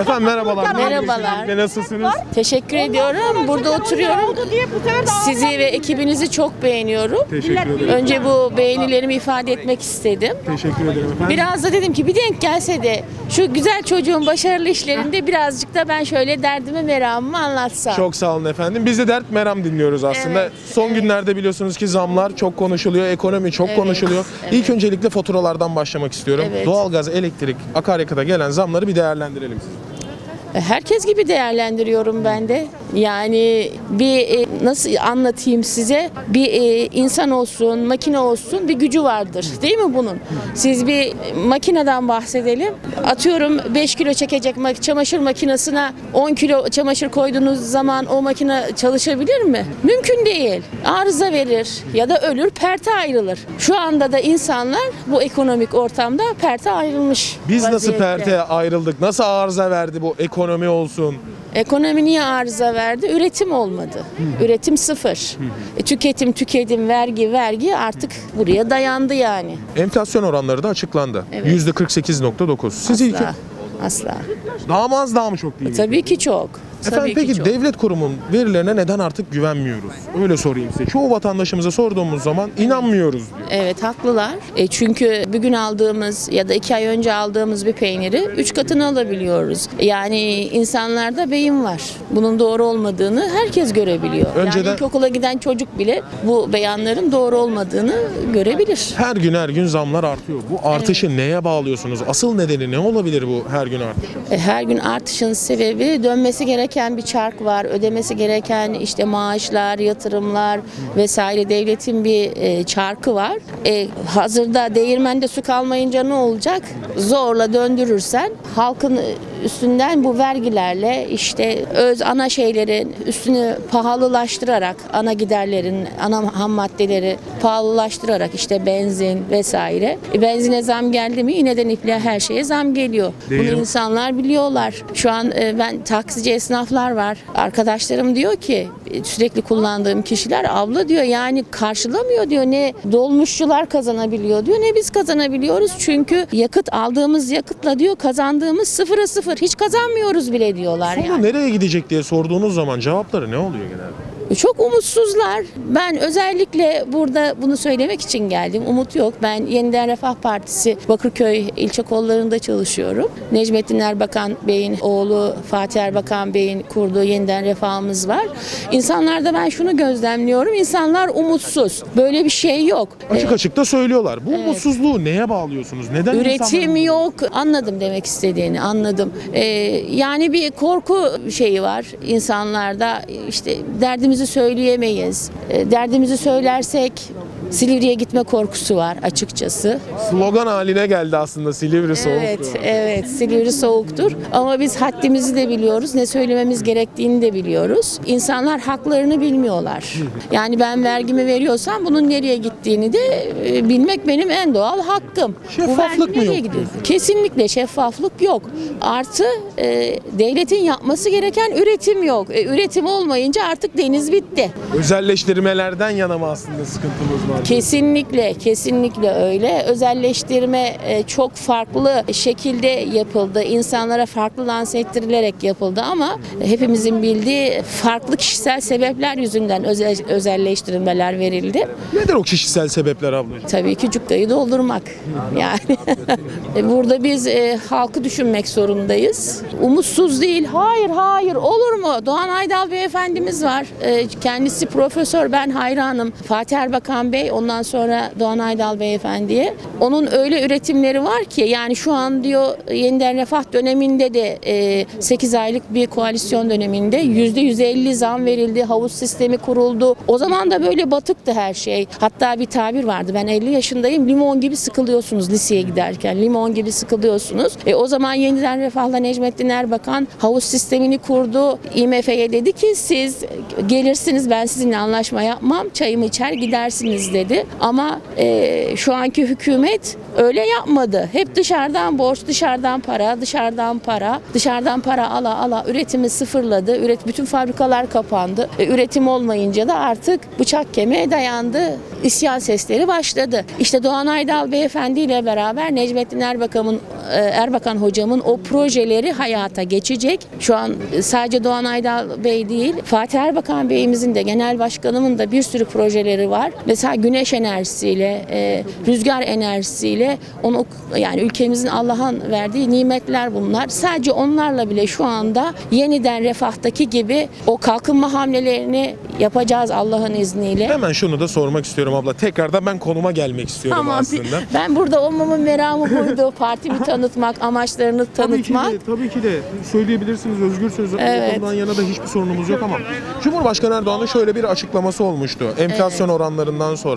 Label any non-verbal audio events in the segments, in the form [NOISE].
Efendim merhabalar. Merhabalar. Ve nasılsınız? Teşekkür ediyorum. Burada oturuyorum. Sizi ve ekibinizi çok beğeniyorum. Teşekkür ederim. Önce bu beğenilerimi ifade etmek istedim. Teşekkür ederim efendim. Biraz da dedim ki bir denk gelse de şu güzel çocuğun başarılı işlerinde birazcık da ben şöyle derdimi meramımı anlatsam. Çok sağ olun efendim. Biz de dert meram dinliyoruz aslında. Evet, Son günlerde biliyorsunuz ki zamlar çok konuşuluyor, ekonomi çok Evet, konuşuluyor. İlk öncelikle faturalardan başlamak istiyorum. Evet. Doğalgaz, elektrik, akaryakıta gelen zamları bir değerlendirelim edelim sizi. Herkes gibi değerlendiriyorum ben de. Yani bir e, nasıl anlatayım size? Bir e, insan olsun, makine olsun bir gücü vardır. Değil mi bunun? Siz bir makineden bahsedelim. Atıyorum 5 kilo çekecek çamaşır makinesine 10 kilo çamaşır koyduğunuz zaman o makine çalışabilir mi? Mümkün değil. Arıza verir ya da ölür, perte ayrılır. Şu anda da insanlar bu ekonomik ortamda perte ayrılmış. Biz nasıl vaziyette. perte ayrıldık? Nasıl arıza verdi bu ekonomi olsun? Ekonomi niye arıza verdi? Üretim olmadı. Üretim sıfır. E, tüketim, tüketim, vergi, vergi artık buraya dayandı yani. Enflasyon oranları da açıklandı. Evet. %48.9. Siz ilk Asla. Asla. daha mı az daha mı çok değil? mi? Tabii ki çok. Efendim Tabii peki ki çok. devlet kurumun verilerine neden artık güvenmiyoruz? Öyle sorayım size. Çoğu vatandaşımıza sorduğumuz zaman inanmıyoruz diyor. Evet haklılar. E, çünkü bugün aldığımız ya da iki ay önce aldığımız bir peyniri üç katını alabiliyoruz. Yani insanlarda beyin var. Bunun doğru olmadığını herkes görebiliyor. Önceden- Yani ilkokula giden çocuk bile bu beyanların doğru olmadığını görebilir. Her gün her gün zamlar artıyor. Bu artışı neye bağlıyorsunuz? Asıl nedeni ne olabilir bu her gün artışı? E, Her gün artışın sebebi dönmesi gereken bir çark var. Ödemesi gereken işte maaşlar, yatırımlar vesaire devletin bir e, çarkı var. E, hazırda değirmende su kalmayınca ne olacak? Zorla döndürürsen halkın üstünden bu vergilerle işte öz ana şeylerin üstünü pahalılaştırarak ana giderlerin ana ham maddeleri pahalılaştırarak işte benzin vesaire. E, benzine zam geldi mi yine iple her şeye zam geliyor. Bunu Değirim- insanlar biliyorlar. Şu an e, ben taksici esnaflar var. Arkadaşlarım diyor ki e, sürekli kullandığım kişiler abla diyor yani karşılamıyor diyor ne dolmuşçular kazanabiliyor diyor ne biz kazanabiliyoruz çünkü yakıt aldığımız yakıtla diyor kazandığımız sıfıra sıfır hiç kazanmıyoruz bile diyorlar Sonu yani. nereye gidecek diye sorduğunuz zaman cevapları ne oluyor genelde? Çok umutsuzlar. Ben özellikle burada bunu söylemek için geldim. Umut yok. Ben Yeniden Refah Partisi Bakırköy ilçe kollarında çalışıyorum. Necmettin Erbakan Bey'in oğlu Fatih Erbakan Bey'in kurduğu Yeniden Refahımız var. İnsanlarda ben şunu gözlemliyorum. İnsanlar umutsuz. Böyle bir şey yok. Açık açık da söylüyorlar. Bu umutsuzluğu neye bağlıyorsunuz? Neden Üretim insanlar- yok. Anladım demek istediğini. Anladım. Ee, yani bir korku şeyi var insanlarda. İşte derdimizi söyleyemeyiz. Ee, derdimizi söylersek Silivri'ye gitme korkusu var açıkçası. Slogan haline geldi aslında Silivri soğuk. Evet, evet. Silivri soğuktur. Ama biz haddimizi de biliyoruz. Ne söylememiz gerektiğini de biliyoruz. İnsanlar haklarını bilmiyorlar. Yani ben vergimi veriyorsam bunun nereye gittiğini de e, bilmek benim en doğal hakkım. Bu Şeffaflık vergi mı yok? gidiyor? Kesinlikle şeffaflık yok. Artı e, devletin yapması gereken üretim yok. E, üretim olmayınca artık deniz bitti. Özelleştirmelerden yana mı aslında sıkıntımız var? Kesinlikle, kesinlikle öyle. Özelleştirme e, çok farklı şekilde yapıldı. İnsanlara farklı lanse ettirilerek yapıldı ama hepimizin bildiği farklı kişisel sebepler yüzünden özel, özelleştirmeler verildi. Nedir o kişisel sebepler ablacığım? Tabii ki cukkayı doldurmak. Yani [LAUGHS] burada biz e, halkı düşünmek zorundayız. Umutsuz değil. Hayır, hayır. Olur mu? Doğan Aydal beyefendimiz var. E, kendisi profesör. Ben hayranım. Fatih Erbakan Bey, ondan sonra Doğan Aydal beyefendiye. Onun öyle üretimleri var ki yani şu an diyor yeniden refah döneminde de e, 8 aylık bir koalisyon döneminde %150 zam verildi. Havuz sistemi kuruldu. O zaman da böyle batıktı her şey. Hatta bir tabir vardı. Ben 50 yaşındayım. Limon gibi sıkılıyorsunuz liseye giderken. Limon gibi sıkılıyorsunuz. E, o zaman yeniden refahla Necmettin Erbakan havuz sistemini kurdu. IMF'ye dedi ki siz gelirsiniz ben sizinle anlaşma yapmam. Çayımı içer gidersiniz dedi. Ama e, şu anki hükümet öyle yapmadı. Hep dışarıdan borç, dışarıdan para, dışarıdan para, dışarıdan para ala ala üretimi sıfırladı. Üret bütün fabrikalar kapandı. E, üretim olmayınca da artık bıçak kemiğe dayandı. İsyan sesleri başladı. İşte Doğan Aydal beyefendi ile beraber Necmettin Erbakan'ın e, Erbakan hocamın o projeleri hayata geçecek. Şu an e, sadece Doğan Aydal Bey değil, Fatih Erbakan Bey'imizin de genel başkanımın da bir sürü projeleri var. Mesela güneş enerjisiyle, e, rüzgar enerjisiyle onu yani ülkemizin Allah'ın verdiği nimetler bunlar. Sadece onlarla bile şu anda yeniden refahtaki gibi o kalkınma hamlelerini yapacağız Allah'ın izniyle. Hemen şunu da sormak istiyorum abla. Tekrardan ben konuma gelmek istiyorum Tamam. aslında. [LAUGHS] Ben burada olmamın meramı buydu. Partimi tanıtmak, amaçlarını Tabii ki tanıtmak. de, tabii ki de söyleyebilirsiniz özgürsünüz. Evet. Ondan yana da hiçbir sorunumuz yok ama Cumhurbaşkanı Erdoğan'ın şöyle bir açıklaması olmuştu. Enflasyon oranlarından sonra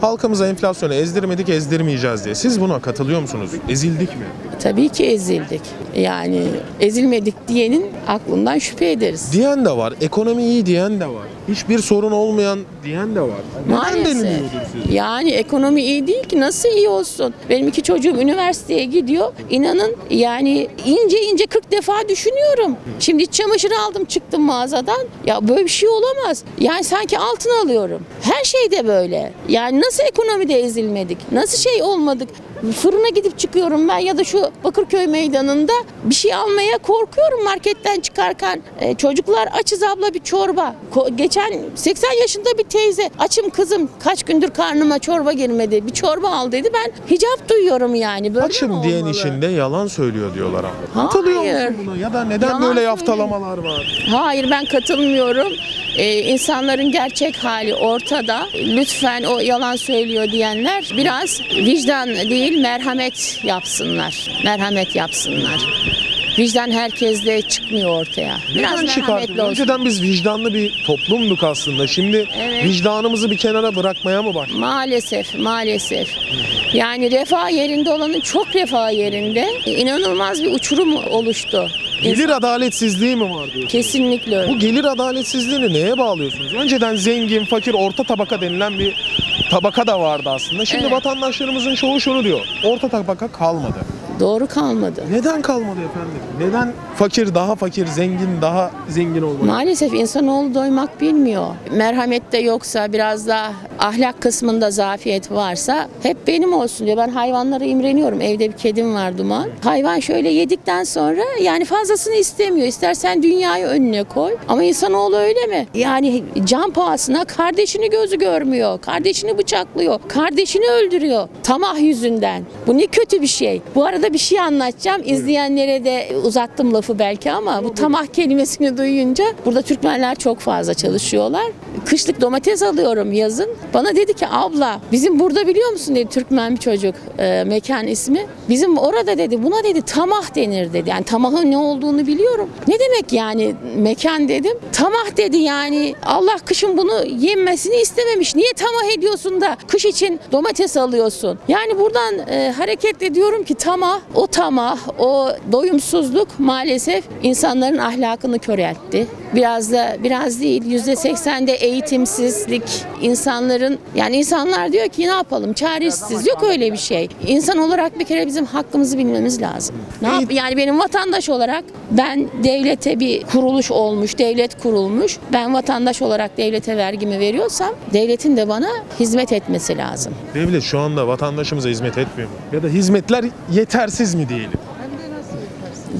halkımıza enflasyonu ezdirmedik, ezdirmeyeceğiz diye. Siz buna katılıyor musunuz? Ezildik mi? Tabii ki ezildik. Yani ezilmedik diyenin aklından şüphe ederiz. Diyen de var, ekonomi iyi diyen de var. Hiçbir sorun olmayan diyen de var. Neden Maalesef. deniliyordur? Yani ekonomi iyi değil ki nasıl iyi olsun? Benim iki çocuğum üniversiteye gidiyor. İnanın yani ince ince 40 defa düşünüyorum. Şimdi iç çamaşırı aldım çıktım mağazadan. Ya böyle bir şey olamaz. Yani sanki altın alıyorum. Her şeyde böyle. Yani nasıl ekonomide ezilmedik? Nasıl şey olmadık? Fırına gidip çıkıyorum ben ya da şu Bakırköy meydanında bir şey almaya korkuyorum marketten çıkarken. E, çocuklar açız abla bir çorba. Ko- geçen 80 yaşında bir teyze açım kızım kaç gündür karnıma çorba girmedi. Bir çorba al dedi. Ben hicap duyuyorum yani. Böyle mi Açım diyen olmalı? işinde yalan söylüyor diyorlar ama. Hayır. Katılıyor musun buna? Ya da neden Yalan böyle söylüyor. yaftalamalar var? Hayır ben katılmıyorum. Ee, insanların gerçek hali ortada. Lütfen o yalan söylüyor diyenler biraz vicdan değil merhamet yapsınlar. Merhamet yapsınlar. Vicdan herkeste çıkmıyor ortaya. Biraz Neden merhametli olsun. Önceden biz vicdanlı bir toplumduk aslında. Şimdi Evet. vicdanımızı bir kenara bırakmaya mı başladık? Maalesef, maalesef. Yani refah yerinde olanın çok refah yerinde inanılmaz bir uçurum oluştu. Gelir adaletsizliği mi var diyorsunuz? Kesinlikle öyle. Bu gelir adaletsizliğini neye bağlıyorsunuz? Önceden zengin, fakir, orta tabaka denilen bir tabaka da vardı aslında. Şimdi Evet. vatandaşlarımızın çoğu şunu diyor. Orta tabaka kalmadı. Doğru kalmadı. Neden kalmadı efendim? Neden fakir daha fakir, zengin daha zengin olmalı? Maalesef insanoğlu doymak bilmiyor. Merhamet de yoksa biraz da ahlak kısmında zafiyet varsa hep benim olsun diyor. Ben hayvanlara imreniyorum. Evde bir kedim var Duman. Hayvan şöyle yedikten sonra yani fazlasını istemiyor. İstersen dünyayı önüne koy. Ama insanoğlu öyle mi? Yani can pahasına kardeşini gözü görmüyor. Kardeşini bıçaklıyor. Kardeşini öldürüyor. Tamah yüzünden. Bu ne kötü bir şey. Bu arada bir şey anlatacağım. İzleyenlere de uzattım lafı belki ama bu tamah kelimesini duyunca burada Türkmenler çok fazla çalışıyorlar. Kışlık domates alıyorum yazın. Bana dedi ki abla bizim burada biliyor musun dedi Türkmen bir çocuk e, mekan ismi. Bizim orada dedi buna dedi tamah denir dedi. Yani tamahın ne olduğunu biliyorum. Ne demek yani mekan dedim. Tamah dedi yani Allah kışın bunu yenmesini istememiş. Niye tamah ediyorsun da kış için domates alıyorsun? Yani buradan e, hareketle diyorum ki tamah, o tamah, o doyumsuzluk maalesef insanların ahlakını köreltti. Biraz da biraz değil yüzde seksende eğitimsizlik insanların yani insanlar diyor ki ne yapalım çaresiz yok öyle bir şey. İnsan olarak bir kere bizim hakkımızı bilmemiz lazım. Ne yap yani benim vatandaş olarak ben devlete bir kuruluş olmuş, devlet kurulmuş. Ben vatandaş olarak devlete vergimi veriyorsam devletin de bana hizmet etmesi lazım. Devlet şu anda vatandaşımıza hizmet etmiyor mu? Ya da hizmetler yetersiz mi diyelim?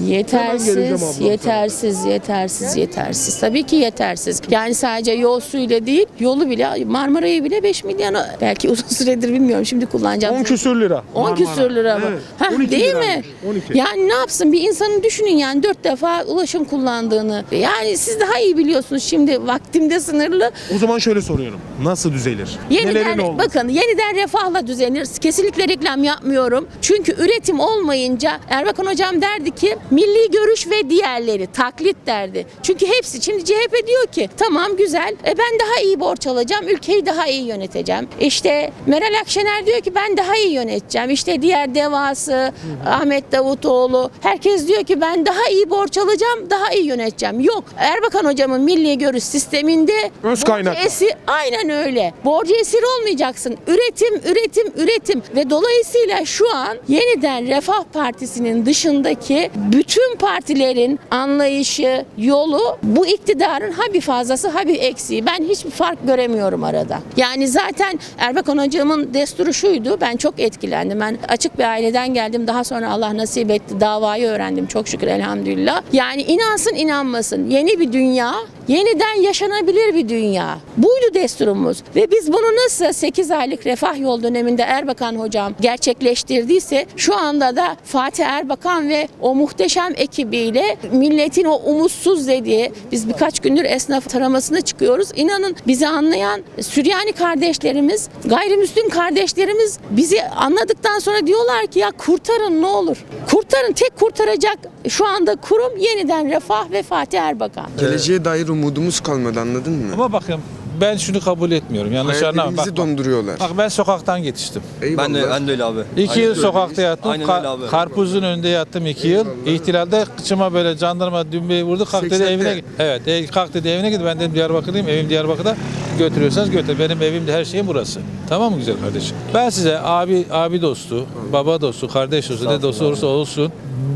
Yetersiz, yetersiz, yetersiz, yetersiz. Tabii ki yetersiz. Yani sadece yol suyla değil, yolu bile Marmara'yı bile 5 milyona belki uzun [LAUGHS] süredir bilmiyorum şimdi kullanacağım. 10 küsür lira. 10 Marmara. küsür lira mı? Evet. Heh, 12 değil mi? 12. Yani ne yapsın bir insanın düşünün yani 4 defa ulaşım kullandığını. Yani siz daha iyi biliyorsunuz şimdi vaktimde sınırlı. O zaman şöyle soruyorum. Nasıl düzelir? Nelerin Yeniden olması? bakın yeniden refahla düzenir. Kesinlikle reklam yapmıyorum. Çünkü üretim olmayınca Erbakan hocam derdi ki milli görüş ve diğerleri taklit derdi. Çünkü hepsi şimdi CHP diyor ki tamam güzel e ben daha iyi borç alacağım ülkeyi daha iyi yöneteceğim. İşte Meral Akşener diyor ki ben daha iyi yöneteceğim. İşte diğer devası Ahmet Davutoğlu herkes diyor ki ben daha iyi borç alacağım daha iyi yöneteceğim. Yok Erbakan hocamın milli görüş sisteminde Öz kaynak. esir- aynen öyle. Borcu esir olmayacaksın. Üretim, üretim, üretim ve dolayısıyla şu an yeniden Refah Partisi'nin dışındaki bütün partilerin anlayışı, yolu bu iktidarın ha bir fazlası ha bir eksiği. Ben hiçbir fark göremiyorum arada. Yani zaten Erbakan hocamın desturu şuydu. Ben çok etkilendim. Ben açık bir aileden geldim. Daha sonra Allah nasip etti. Davayı öğrendim çok şükür elhamdülillah. Yani inansın inanmasın. Yeni bir dünya, yeniden yaşanabilir bir dünya. Buydu desturumuz. Ve biz bunu nasıl 8 aylık refah yol döneminde Erbakan hocam gerçekleştirdiyse şu anda da Fatih Erbakan ve o muhteşem ekibiyle milletin o umutsuz dediği biz birkaç gündür esnaf taramasına çıkıyoruz. İnanın bizi anlayan Süryani kardeşlerimiz, gayrimüslim kardeşlerimiz bizi anladıktan sonra diyorlar ki ya kurtarın ne olur. Kurtarın tek kurtaracak şu anda kurum yeniden Refah ve Fatih Erbakan. Geleceğe dair umudumuz kalmadı anladın mı? Ama bakın ben şunu kabul etmiyorum. Yanlış anlama. Hayallerimizi Bak, donduruyorlar. bak ben sokaktan yetiştim. Eyvallah. Ben de, ben de öyle abi. İki Aynen yıl öyle. sokakta yattım. Aynen Ka- öyle abi. karpuzun önünde yattım iki yıl. İhtilalde kıçıma böyle jandarma dümbeyi vurdu. Kalk dedi 80'de. evine git. Evet e, kalk dedi evine git. Ben dedim Diyarbakır'dayım. Evim Diyarbakır'da. Götürüyorsanız götür. Benim evim de her şeyim burası. Tamam mı güzel kardeşim? Ben size abi abi dostu, baba dostu, kardeş dostu, ne dostu olursa olsun.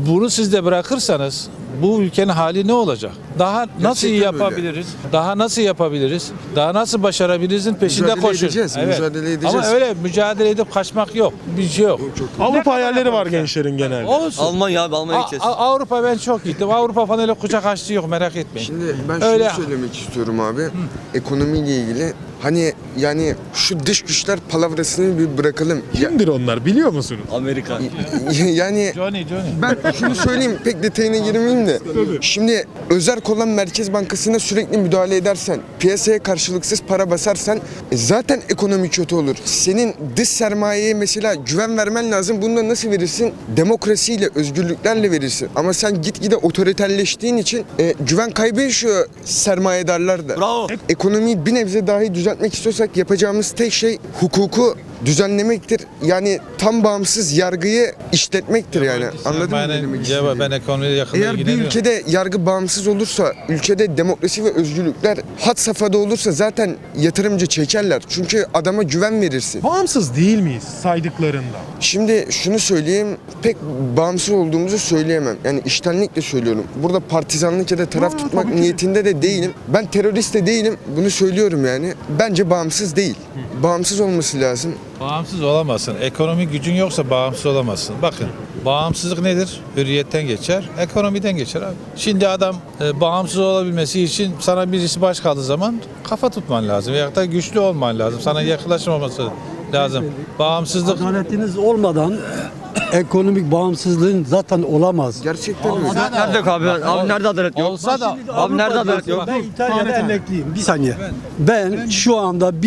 Bunu siz de bırakırsanız bu ülkenin hali ne olacak? Daha nasıl iyi Gerçekten öyle. yapabiliriz? Daha nasıl yapabiliriz? Daha nasıl başarabilirizin peşinde Mücadele koşun. edeceğiz, mücadele edeceğiz. Ama öyle mücadele edip kaçmak yok. Bir şey yok. Avrupa hayalleri var gençlerin genelde. Olsun. Almanya abi Almanya'ya A- gideceğiz. A- Avrupa ben çok gittim. Avrupa falan öyle kucak açtığı yok merak etmeyin. Şimdi ben şunu Öyle- söylemek istiyorum abi. Ekonomiyle ilgili hani yani şu dış güçler palavrasını bir bırakalım. Ya- Kimdir onlar biliyor musunuz? Amerika. yani Johnny Johnny. ben şunu söyleyeyim pek detayına girmeyeyim de. Şimdi özerk olan Merkez Bankası'na sürekli müdahale edersen, piyasaya karşılıksız para basarsan e, zaten ekonomi kötü olur. Senin dış sermayeye mesela güven vermen lazım. Bunu da nasıl verirsin? Demokrasiyle, özgürlüklerle verirsin. Ama sen gitgide otoriterleştiğin için e, güven kaybı yaşıyor sermayedarlar da. Bravo. Ekonomiyi bir nebze dahi düzeltmek istiyorsak yapacağımız tek şey hukuku düzenlemektir. Yani tam bağımsız yargıyı işletmektir yani. Anladın mı ne ben, demek ya istediğimi? ben ekonomiyle yakından Eğer bir ilgileniyorum. ülkede yargı bağımsız olursa, ülkede demokrasi ve özgürlükler had safhada olursa zaten yatırımcı çekerler. Çünkü adama güven verirsin. Bağımsız değil miyiz saydıklarında? Şimdi şunu söyleyeyim, pek bağımsız olduğumuzu söyleyemem. Yani iştenlikle söylüyorum. Burada partizanlık ya da taraf tutmak niyetinde de değilim. Ben terörist de değilim. Bunu söylüyorum yani. Bence bağımsız değil. Bağımsız olması lazım. Bağımsız olamazsın. Ekonomik gücün yoksa bağımsız olamazsın. Bakın bağımsızlık nedir? Hürriyetten geçer, ekonomiden geçer abi. Şimdi adam e, bağımsız olabilmesi için sana birisi baş kaldığı zaman kafa tutman lazım. Veyahut da güçlü olman lazım. Sana yaklaşmaması lazım. Bağımsızlık Adaletiniz olmadan ekonomik bağımsızlığın zaten olamaz. Gerçekten öyle. Nerede yok abi? Abi nerede adalet yok? olsa da Abi nerede adalet yok? Ben İtalya'da emekliyim. Bir saniye. Ben şu anda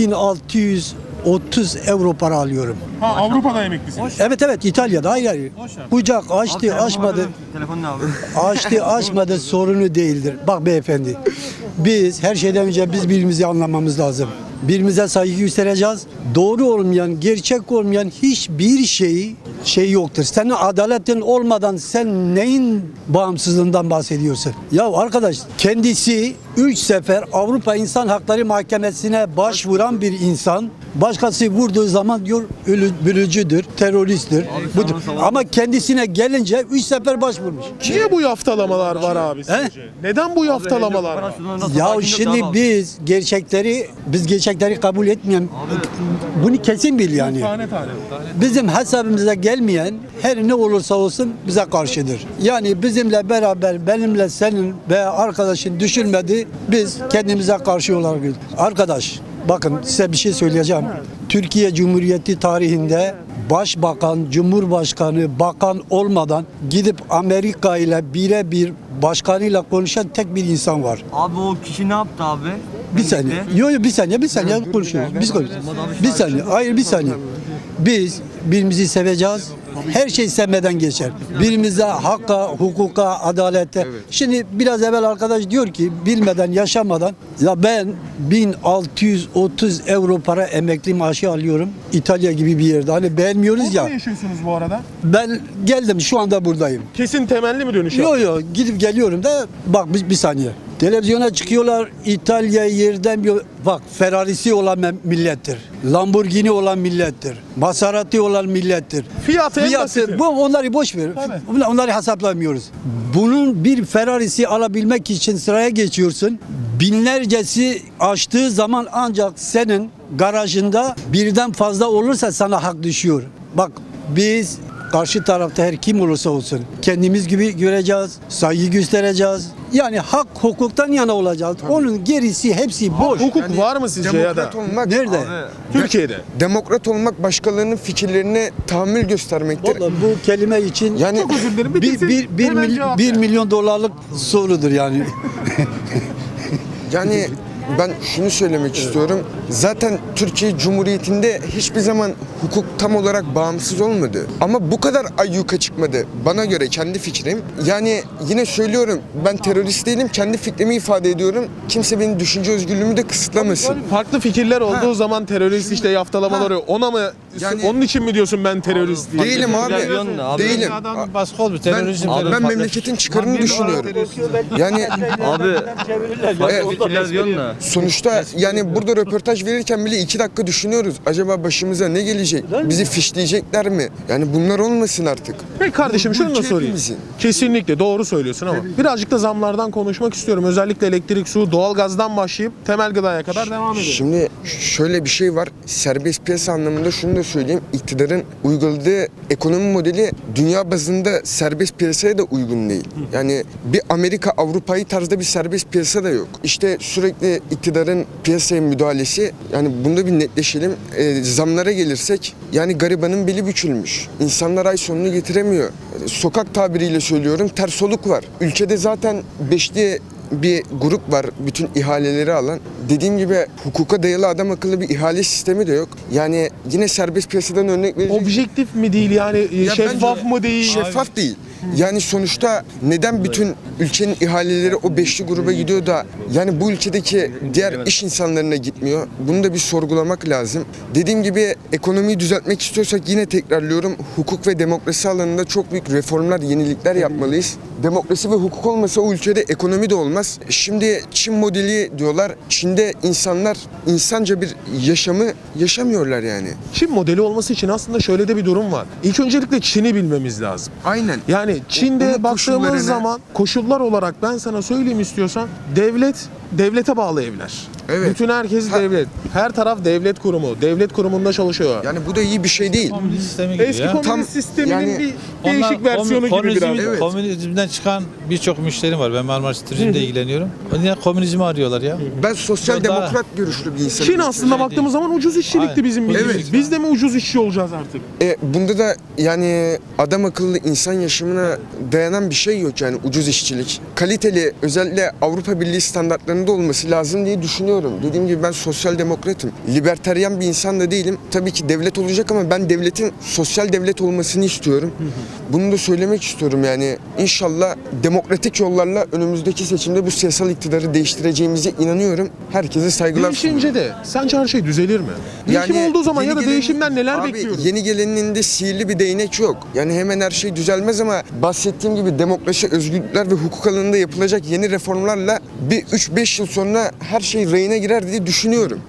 1630 euro para alıyorum. Ha Avrupa'da emeklisiniz. Evet evet İtalya'da hayır hayır. Kucak açtı açmadı. Telefon ne abi? [LAUGHS] Açtı açmadı sorunu değildir. Bak beyefendi. Biz her şeyden önce biz birbirimizi anlamamız lazım. Birbirimize saygı göstereceğiz. Doğru olmayan, gerçek olmayan hiçbir şey şey yoktur. Senin adaletin olmadan sen neyin bağımsızlığından bahsediyorsun? Ya arkadaş kendisi 3 sefer Avrupa İnsan Hakları Mahkemesi'ne başvuran bir insan başkası vurduğu zaman diyor ölü, bölücüdür, teröristtir. Budur. Ama kendisine gelince 3 sefer başvurmuş. Niye bu yaftalamalar var abi sizce? Neden bu yaftalamalar var? Ya şimdi biz gerçekleri biz gerçekleri kabul etmeyen bunu kesin bil yani. Bizim hesabımıza gelmeyen her ne olursa olsun bize karşıdır. Yani bizimle beraber benimle senin ve arkadaşın düşürmedi biz kendimize karşı olarak arkadaş bakın size bir şey söyleyeceğim. Türkiye Cumhuriyeti tarihinde başbakan, cumhurbaşkanı, bakan olmadan gidip Amerika ile birebir başkanıyla konuşan tek bir insan var. Abi o kişi ne yaptı abi? Bir saniye. Yok yok bir saniye bir saniye konuşuyoruz. Biz konuşuyoruz. Bir saniye. Hayır bir saniye. Biz birbirimizi seveceğiz. Her şey sevmeden geçer. Birimize hakka, hukuka, adalete. Şimdi biraz evvel arkadaş diyor ki bilmeden, yaşamadan ya ben 1630 euro para emekli maaşı alıyorum. İtalya gibi bir yerde. Hani beğenmiyoruz ya. Nerede yaşıyorsunuz bu arada? Ben geldim şu anda buradayım. Kesin temelli mi dönüş Yo yaptın? yo gidip geliyorum da bak bir, bir saniye. Televizyona çıkıyorlar İtalya yerden bir bak Ferrari'si olan millettir. Lamborghini olan millettir. Maserati olan millettir. Fiyatı basiti. bu onları boş ver. Tabii. Onları hesaplamıyoruz. Bunun bir Ferrari'si alabilmek için sıraya geçiyorsun. Binlercesi açtığı zaman ancak senin garajında birden fazla olursa sana hak düşüyor. Bak biz karşı tarafta her kim olursa olsun kendimiz gibi göreceğiz, saygı göstereceğiz. Yani hak hukuktan yana olacağız. Onun gerisi hepsi boş. Hukuk var mı sizce ya da? Demokrat olmak, Nerede? Türkiye'de. demokrat olmak başkalarının fikirlerine tahammül göstermektir. Vallahi bu kelime için Yani Çok özür dilerim. Bir, bir, bir, bir, hemen mil- cevap bir ver. milyon dolarlık sorudur yani. Yani ben şunu söylemek istiyorum. Zaten Türkiye Cumhuriyeti'nde hiçbir zaman hukuk tam olarak bağımsız olmadı. Ama bu kadar ayyuka çıkmadı. Bana göre kendi fikrim. Yani yine söylüyorum ben terörist değilim. Kendi fikrimi ifade ediyorum. Kimse benim düşünce özgürlüğümü de kısıtlamasın. Farklı fikirler olduğu zaman terörist işte yaftalamaları ona mı Yani- onun için mi diyorsun ben terörist değilim? Değilim abi. Abi. Değilim. Adam baskı. Ben, Terörizm. ben terör- memleketin çıkarını düşünüyorum. Yani Abi da. Sonuçta yani burada röportaj verirken bile iki dakika düşünüyoruz. Acaba başımıza ne gelecek? Bizi fişleyecekler mi? Yani bunlar olmasın artık. Peki kardeşim şunu da sorayım. hepimizin. Kesinlikle doğru söylüyorsun ama birazcık da zamlardan konuşmak istiyorum. Özellikle elektrik, su, doğalgazdan başlayıp temel gıdaya kadar devam edelim. Şimdi şöyle bir şey var. Serbest piyasa anlamında şunu da söyleyeyim. İktidarın uyguladığı ekonomi modeli dünya bazında serbest piyasaya da uygun değil. Yani bir Amerika Avrupa'yı tarzda bir serbest piyasa da yok. İşte sürekli iktidarın piyasaya müdahalesi yani bunda bir netleşelim. Ee, zamlara gelirsek yani garibanın beli bükülmüş. İnsanlar ay sonunu getiremiyor. Sokak tabiriyle söylüyorum ters soluk var. Ülkede zaten beşli bir grup var bütün ihaleleri alan. Dediğim gibi hukuka dayalı adam akıllı bir ihale sistemi de yok. Yani yine serbest piyasadan örnek verecek. Objektif mi değil yani Ya şeffaf bence mı değil? Şeffaf değil. Yani sonuçta neden bütün ülkenin ihaleleri o beşli gruba gidiyor da yani bu ülkedeki diğer iş insanlarına gitmiyor? Bunu da bir sorgulamak lazım. Dediğim gibi ekonomiyi düzeltmek istiyorsak yine tekrarlıyorum hukuk ve demokrasi alanında çok büyük reformlar, yenilikler yapmalıyız. Demokrasi ve hukuk olmasa o ülkede ekonomi de olmaz. Şimdi Çin modeli diyorlar. Çin'de insanlar insanca bir yaşamı yaşamıyorlar yani. Çin modeli olması için aslında şöyle de bir durum var. İlk öncelikle Çin'i bilmemiz lazım. Aynen. Yani Çin'de Onun baktığımız koşullarını- zaman koşullar olarak ben sana söyleyeyim istiyorsan devlet devlete bağlı evler. Evet. Bütün herkes Ha- devlet. Her taraf devlet kurumu. Devlet kurumunda çalışıyor. Yani bu da iyi bir şey değil. Komünist sistemi gibi Eski ya. komünist Tam- sisteminin yani- bir Onlar değişik versiyonu komün- gibi biraz. komünizmi- Evet. Komünizmden çıkan birçok müşterim var. Ben Marmaris Turizm'de ilgileniyorum. Niye komünizmi arıyorlar ya? Ben sosyal da- demokrat görüşlü bir insanım. Çin aslında baktığımız zaman ucuz işçilikti Aynen. bizim Evet. bildiğimiz. Biz de mi ucuz işçi olacağız artık? E, bunda da yani adam akıllı insan yaşamına dayanan bir şey yok yani ucuz işçilik. Kaliteli özellikle Avrupa Birliği standartlarında olması lazım diye düşünüyorum. Dediğim gibi ben sosyal demokratım. Liberteryan bir insan da değilim. Tabii ki devlet olacak ama ben devletin sosyal devlet olmasını istiyorum. Bunu da söylemek istiyorum yani. İnşallah demokratik yollarla önümüzdeki seçimde bu siyasal iktidarı değiştireceğimize inanıyorum. Herkese saygılar. Değişince de sence her şey düzelir mi? Değişim olduğu zaman ya da gelenin- değişimden neler Abi, bekliyoruz? Yeni geleninde sihirli bir değnek yok. Yani hemen her şey düzelmez ama bahsettiğim gibi demokrasi, özgürlükler ve hukuk alanında yapılacak yeni reformlarla bir 3-5 yıl sonra her şey rayına girer diye düşünüyorum.